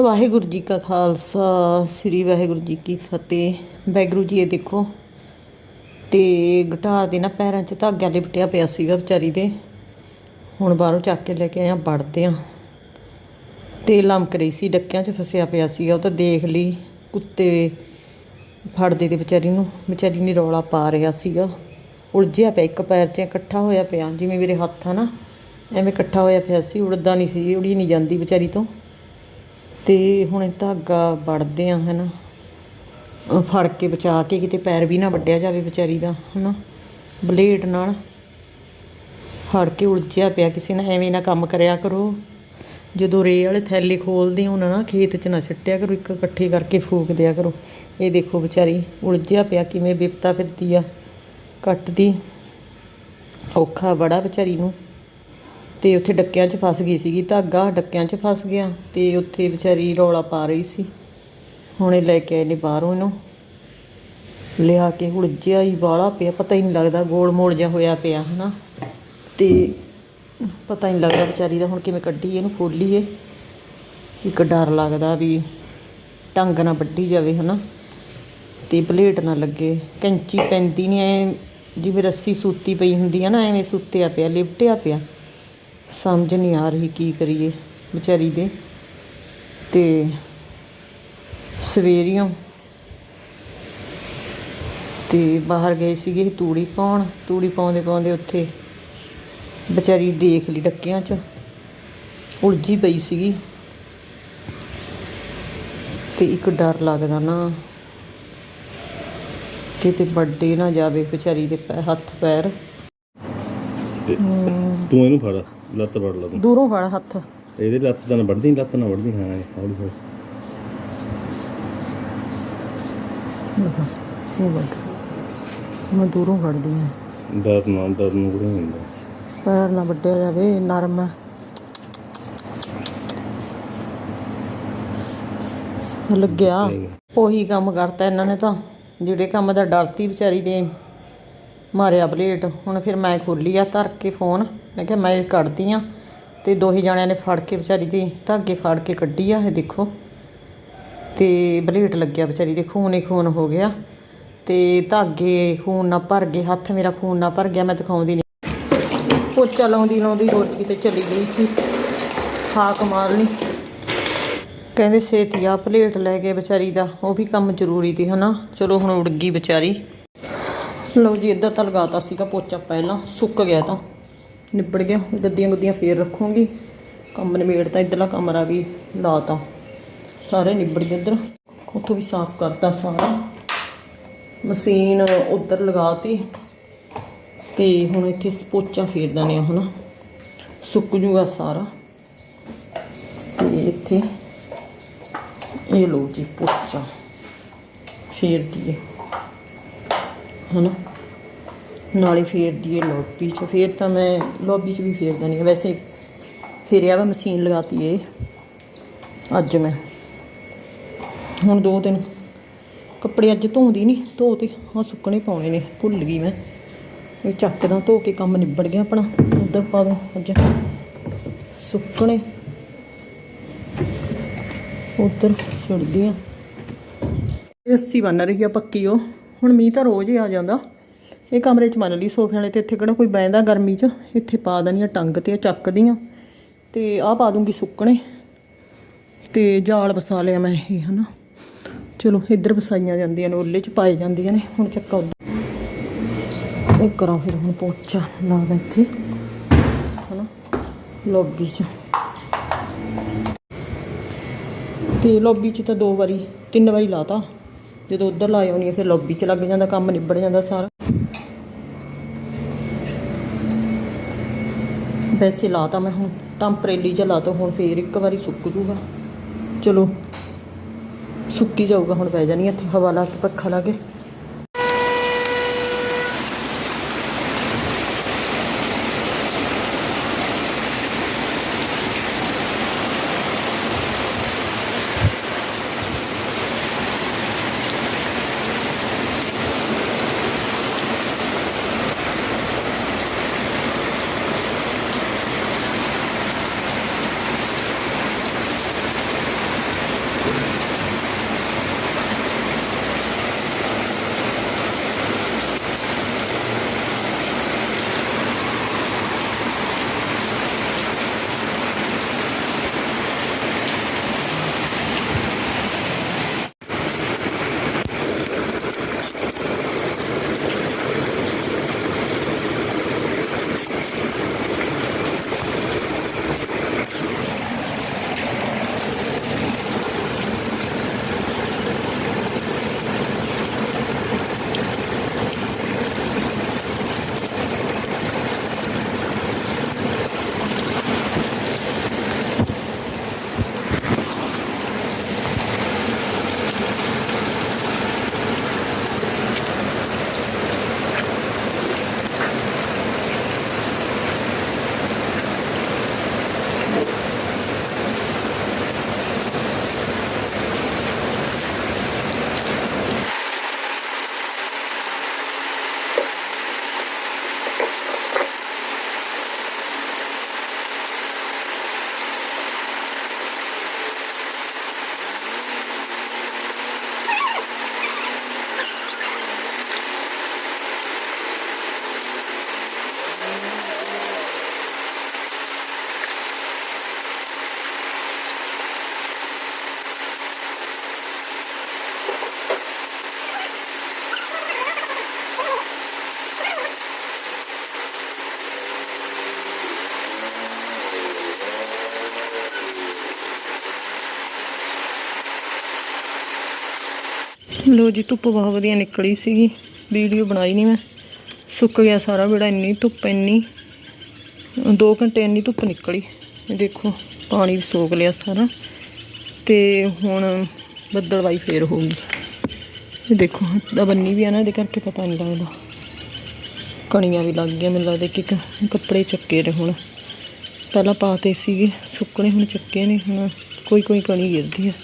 ਵਾਹਿਗੁਰੂ ਜੀ ਕਾ ਖਾਲਸਾ, ਸ੍ਰੀ ਵਾਹਿਗੁਰੂ ਜੀ ਕੀ ਫਤਿਹ। ਵਾਹਿਗੁਰੂ ਜੀ, ਇਹ ਦੇਖੋ, ਤੇ ਗਿਟਾਰ ਦੇ ਨਾ ਪੈਰਾਂ 'ਚ ਧਾਗਾ ਲਿਪਟਿਆ ਪਿਆ ਸੀਗਾ ਵਿਚਾਰੀ ਦੇ। ਹੁਣ ਬਾਹਰੋਂ ਚੱਕ ਕੇ ਲੈ ਕੇ ਆਇਆ ਵੜਦੇ ਆ। ਤੇ ਲਮਕ ਰਹੀ ਸੀ, ਡੱਕਿਆਂ 'ਚ ਫਸਿਆ ਪਿਆ ਸੀਗਾ। ਉਹ ਤਾਂ ਦੇਖ ਲਈ, ਕੁੱਤੇ ਫੜਦੇ ਤੇ ਵਿਚਾਰੀ ਨੂੰ। ਵਿਚਾਰੀ ਨੇ ਰੌਲਾ ਪਾ ਰਿਹਾ ਸੀਗਾ। ਉਲਝਿਆ ਪਿਆ, ਇੱਕ ਪੈਰ 'ਚ ਇਕੱਠਾ ਹੋਇਆ ਪਿਆ। ਜਿਵੇਂ ਮੇਰੇ ਹੱਥ ਆ ਨਾ, ਐਵੇਂ ਇਕੱਠਾ ਹੋਇਆ ਪਿਆ ਸੀ, ਉੜਦਾ ਨਹੀਂ ਸੀ, ਉੜੀ ਨਹੀਂ ਜਾਂਦੀ ਵਿਚਾਰੀ ਤੋਂ। ਤੇ ਹੁਣ ਇਹ ਧਾਗਾ ਵੜਦੇ ਆ, ਹਨਾ। ਅਹ ਫੜ ਕੇ ਬਚਾ ਕੇ ਕਿਤੇ ਪੈਰ ਵੀ ਨਾ ਵੱਢਿਆ ਜਾਵੇ ਵਿਚਾਰੀ ਦਾ, ਹਨਾ। ਬਲੇਡ ਨਾਲ ਫੜ ਕੇ ਉਲਝਿਆ ਪਿਆ ਕਿਸੇ ਨੇ ਐਵੇਂ ਨਾ ਕੰਮ ਕਰਿਆ ਕਰੋ। ਜਦੋਂ ਰੇ ਵਾਲੇ ਥੈਲੇ ਖੋਲਦੇ ਉਹਨਾਂ ਨਾ ਖੇਤ 'ਚ ਨਾ ਛੱਟਿਆ ਕਰੋ, ਇੱਕ ਇਕੱਠੇ ਕਰਕੇ ਫੂਕ ਦਿਆ ਕਰੋ। ਇਹ ਦੇਖੋ ਵਿਚਾਰੀ ਉਲਝਿਆ ਪਿਆ, ਕਿਵੇਂ ਬਿਪਤਾ ਫਿਰਦੀ ਆ। ਕੱਟਦੀ ਔਖਾ ਬੜਾ ਵਿਚਾਰੀ ਨੂੰ। ਤੇ ਉੱਥੇ ਡੱਕਿਆਂ 'ਚ ਫਸ ਗਈ ਸੀਗੀ, ਧਾਗਾ ਡੱਕਿਆਂ 'ਚ ਫਸ ਗਿਆ ਤੇ ਉੱਥੇ ਵਿਚਾਰੀ ਰੌਲਾ ਪਾ ਰਹੀ ਸੀ। ਹੁਣੇ ਲੈ ਕੇ ਆਏ ਨੇ ਬਾਹਰੋਂ ਇਹਨੂੰ। ਲਿਆ ਕੇ ਉਲਝਿਆ ਹੀ ਬਾਲਾ ਪਿਆ, ਪਤਾ ਹੀ ਨਹੀਂ ਲੱਗਦਾ, ਗੋਲ ਮੋਲ ਜਿਹਾ ਹੋਇਆ ਪਿਆ, ਹਨਾ? ਤੇ ਪਤਾ ਹੀ ਨਹੀਂ ਲੱਗਦਾ ਵਿਚਾਰੀ ਦਾ ਹੁਣ ਕਿਵੇਂ ਕੱਢੀ ਇਹਨੂੰ ਖੋਲੀਏ ਇੱਕ ਡਰ ਲੱਗਦਾ ਵੀ ਟੰਗ ਨਾ ਵੱਢੀ ਜਾਵੇ, ਹਨਾ? ਤੇ ਬਲੇਡ ਨਾ ਲੱਗੇ। ਕੈਂਚੀ ਪੈਂਦੀ ਨਹੀਂ ਐ ਜਿਵੇਂ ਰੱਸੀ ਸੂਤੀ ਪਈ ਹੁੰਦੀ ਆ ਨਾ, ਐਵੇਂ ਸੁੱਤਿਆ ਪਿਆ, ਲਿਪਟਿਆ ਪਿਆ। ਸਮਝ ਨਹੀਂ ਆ ਰਹੀ ਕੀ ਕਰੀਏ ਵਿਚਾਰੀ ਦੇ। ਤੇ ਸਵੇਰੀਓਂ ਤੇ ਬਾਹਰ ਗਏ ਸੀਗੇ ਤੂੜੀ ਪਾਉਣ। ਤੂੜੀ ਪਾਉਂਦੇ ਪਾਉਂਦੇ ਉੱਥੇ ਵਿਚਾਰੀ ਦੇਖ ਲਈ ਡੱਕਿਆਂ 'ਚ। ਉਲਝੀ ਪਈ ਸੀਗੀ। ਤੇ ਇੱਕ ਡਰ ਲੱਗਦਾ ਨਾ ਕਿਤੇ ਵੱਡੇ ਨਾ ਜਾਵੇ ਵਿਚਾਰੀ ਦੇ ਹੱਥ ਪੈਰ। ਤੂੰ ਇਹਨੂੰ ਫੜ। ਲੱਤ ਫੜ ਲਾ ਤੂੰ ਦੂਰੋਂ ਫੜ ਹੱਥ। ਇਹਦੇ ਲੱਤ ਤਾਂ ਵੱਢਦੀ ਲੱਤ ਨਾ ਵੱਢਦੀ। ਹਾਂ ਇਹ ਹੌਲੀ। ਹੌਲੀ ਇਹ ਵੱਡ ਮੈਂ ਦੂਰੋਂ ਫੜਦੀ ਹਾਂ। ਡਰ ਨਾ ਡਰ ਨੂੰ ਕੁਝ ਹੁੰਦਾ। ਪੈਰ ਨਾ ਵੱਡਿਆ ਜਾਵੇ ਨਰਮ। ਹੈ ਲੱਗਿਆ ਉਹੀ ਕੰਮ ਕਰਤਾ ਇਹਨਾਂ ਨੇ ਤਾਂ। ਜਿਹੜੇ ਕੰਮ ਦਾ ਡਰਤੀ ਵਿਚਾਰੀ ਦੇ। ਮਾਰਿਆ ਬਲੇਡ। ਹੁਣ ਫਿਰ ਮੈਂ ਖੋਲੀ ਆ, ਧਰ ਕੇ ਫੋਨ। ਮੈਂ ਕਿਹਾ ਮੈਂ ਇਹ ਕੱਢਦੀ ਆ। ਤੇ ਦੋਹੀ ਜਾਣਿਆਂ ਨੇ ਫੜ ਕੇ ਵਿਚਾਰੀ ਦੀ ਧਾਗੇ ਫੜ ਕੇ ਕੱਢੀ ਆ, ਇਹ ਦੇਖੋ। ਤੇ ਬਲੇਡ ਲੱਗਿਆ ਵਿਚਾਰੀ ਦੇ, ਖੂਨ ਹੀ ਖੂਨ ਹੋ ਗਿਆ। ਤੇ ਧਾਗੇ ਖੂਨ ਨਾਲ ਭਰ ਗਏ, ਹੱਥ ਮੇਰਾ ਖੂਨ ਨਾਲ ਭਰ ਗਿਆ, ਮੈਂ ਦਿਖਾਉਂਦੀ ਨਹੀਂ ਪੋਚਾ ਲਾਉਂਦੀ ਲਾਉਂਦੀ ਹੋਰ ਕਿਤੇ ਚਲੀ ਗਈ ਸੀ। ਹਾਕ ਮਾਰ ਲਈ ਕਹਿੰਦੇ ਛੇਤੀ ਆ, ਪਲੇਟ ਲੈ ਗਏ ਵਿਚਾਰੀ ਦਾ, ਉਹ ਵੀ ਕੰਮ ਜ਼ਰੂਰੀ ਸੀ, ਹਨਾ। ਚਲੋ ਹੁਣ ਉੜ ਗਈ ਵਿਚਾਰੀ। ਲਓ ਜੀ, ਇੱਧਰ ਤਾਂ ਲਗਾਤਾ ਸੀਗਾ ਪੋਚਾ ਪਹਿਲਾਂ, ਸੁੱਕ ਗਿਆ ਤਾਂ। ਨਿਬੜ ਗਿਆ ਗੱਦੀਆਂ ਗੁੱਦੀਆਂ ਫੇਰ ਰੱਖੂੰਗੀ। ਕੰਮ ਨਿਬੇੜਤਾ, ਇੱਧਰਲਾ ਕਮਰਾ ਵੀ ਲਾਤਾ। ਸਾਰੇ ਨਿਬੜ ਗਏ ਇੱਧਰ। ਉੱਥੋਂ ਵੀ ਸਾਫ਼ ਕਰਤਾ ਸਾਰਾ। ਮਸ਼ੀਨ ਉੱਧਰ ਲਗਾਤੀ। ਤੇ ਹੁਣ ਇੱਥੇ ਪੋਚਾ ਫੇਰ ਦਨੇ ਆ ਹਨਾ ਸੁੱਕ ਜੂਗਾ ਸਾਰਾ। ਤੇ ਇੱਥੇ, ਇਹ ਲੋ ਜੀ ਪੋਚਾ। ਫੇਰ ਦੀਏ। ਹਨਾ? ਨਾਲੇ ਫੇਰਦੀ ਦੀਏ ਲੋਬੀ ਚ, ਫੇਰ ਤਾਂ ਮੈਂ ਲੋਬੀ ਚ ਵੀ ਫੇਰਦਾ ਦਨੀ ਵੈਸੇ ਫੇਰਿਆ ਵਾ ਮਸ਼ੀਨ ਲਗਾਤੀ ਏ ਅੱਜ ਮੈਂ। ਹੁਣ ਦੋ ਦਿਨ ਕੱਪੜੇ ਅੱਜ ਧੋਂਦੀ ਨਹੀਂ ਧੋ ਤੇ ਹਾਂ ਸੁੱਕਣੇ ਪਾਉਣੇ ਨੇ, ਭੁੱਲ ਗਈ ਮੈਂ। ਇਹ ਚੱਕਦਾ ਧੋ ਕੇ ਕੰਮ ਨਿਬੜ ਗਿਆ ਆਪਣਾ, ਉਧਰ ਪਾ ਦੋ ਅੱਜ। ਸੁੱਕਣੇ। ਉਧਰ ਛੁੱਟਦੀ ਆ। ਰੱਸੀ ਬੰਨ ਰਹੀ ਆ ਪੱਕੀ ਉਹ। ਹੁਣ ਮੀਂਹ ਤਾਂ ਰੋਜ਼ ਹੀ ਆ ਜਾਂਦਾ। ਇਹ ਕਮਰੇ 'ਚ ਮੰਨ ਲਈ ਸੋਫੇ ਵਾਲੇ ਤੇ ਇੱਥੇ ਕਿਹੜਾ ਕੋਈ ਬੈਂਦਾ ਗਰਮੀ 'ਚ, ਇੱਥੇ ਪਾ ਦਨੀਆਂ ਟੰਗ ਤੇ ਚੱਕਦੀਆਂ ਤੇ ਆਹ ਪਾ ਦੂੰਗੀ ਸੁੱਕਣੇ। ਤੇ ਜਾਲ ਵਸਾ ਲਿਆ ਮੈਂ ਇਹ, ਹਨਾ। ਚਲੋ, ਇੱਧਰ ਵਸਾਈਆਂ ਜਾਂਦੀਆਂ ਨੇ, ਉੱਲੇ 'ਚ ਪਾਏ ਜਾਂਦੀਆਂ ਨੇ, ਹੁਣ ਚੱਕਾ ਉੱਧਰ। ਇਹ ਕਰਾਂ ਫਿਰ ਹੁਣ ਪੋਚਾ ਲਾ ਦਾਂ ਇੱਥੇ, ਹਨਾ, ਲੌਬੀ 'ਚ। ਤੇ ਲੌਬੀ 'ਚ ਤਾਂ ਦੋ ਵਾਰੀ, ਤਿੰਨ ਵਾਰੀ ਲਾਤਾ। ਜਦੋਂ ਉੱਧਰ ਲਾ ਆਉਣੀ ਆ ਫਿਰ ਲੌਬੀ 'ਚ ਲੱਗ ਜਾਂਦਾ, ਕੰਮ ਨਿਬੜ ਜਾਂਦਾ ਸਾਰਾ। ਵੈਸੇ ਲਾਤਾ ਮੈਂ ਹੁਣ ਟੈਂਪਰੇਰੀ ਜਿਹਾ ਲਾਤਾ ਹੁਣ ਫੇਰ ਇੱਕ ਵਾਰੀ ਸੁੱਕ ਜੂਗਾ ਚਲੋ, ਸੁੱਕੀ ਜਾਊਗਾ, ਹੁਣ ਪੈ ਜਾਣੀ ਇੱਥੇ ਹਵਾ ਲਾ ਕੇ, ਪੱਖਾ ਲਾ ਕੇ। ਲੋ ਜੀ, ਧੁੱਪ ਬਹੁਤ ਵਧੀਆ ਨਿਕਲੀ ਸੀਗੀ। ਵੀਡੀਓ ਬਣਾਈ ਨਹੀਂ ਮੈਂ। ਸੁੱਕ ਗਿਆ ਸਾਰਾ ਬੇੜਾ, ਇੰਨੀ ਧੁੱਪ, ਇੰਨੀ। 2 ਘੰਟੇ ਇੰਨੀ ਧੁੱਪ ਨਿਕਲੀ। ਇਹ ਦੇਖੋ, ਪਾਣੀ ਵੀ ਸੋਕ ਲਿਆ ਸਾਰਾ। ਤੇ ਹੁਣ ਬੱਦਲਵਾਈ ਫੇਰ ਹੋਊਗੀ ਇਹ ਦੇਖੋ ਦਾ ਬੰਨੀ ਵੀ ਆ ਨਾ, ਇਹਦੇ ਕਰਕੇ ਪਤਾ ਨਹੀਂ ਲੱਗਦਾ। ਕਣੀਆਂ ਵੀ ਲੱਗ ਗਈਆਂ, ਮੈਨੂੰ ਲੱਗਦਾ ਕਿ ਕ- ਕੱਪੜੇ ਚੱਕੇ ਨੇ ਹੁਣ। ਪਹਿਲਾਂ ਪਾਤੇ ਸੀਗੇ, ਸੁੱਕਣੇ ਹੁਣ ਚੱਕੇ ਨੇ, ਹੁਣ ਕੋਈ ਕੋਈ ਕਣੀ ਗਿਰਦੀ ਹੈ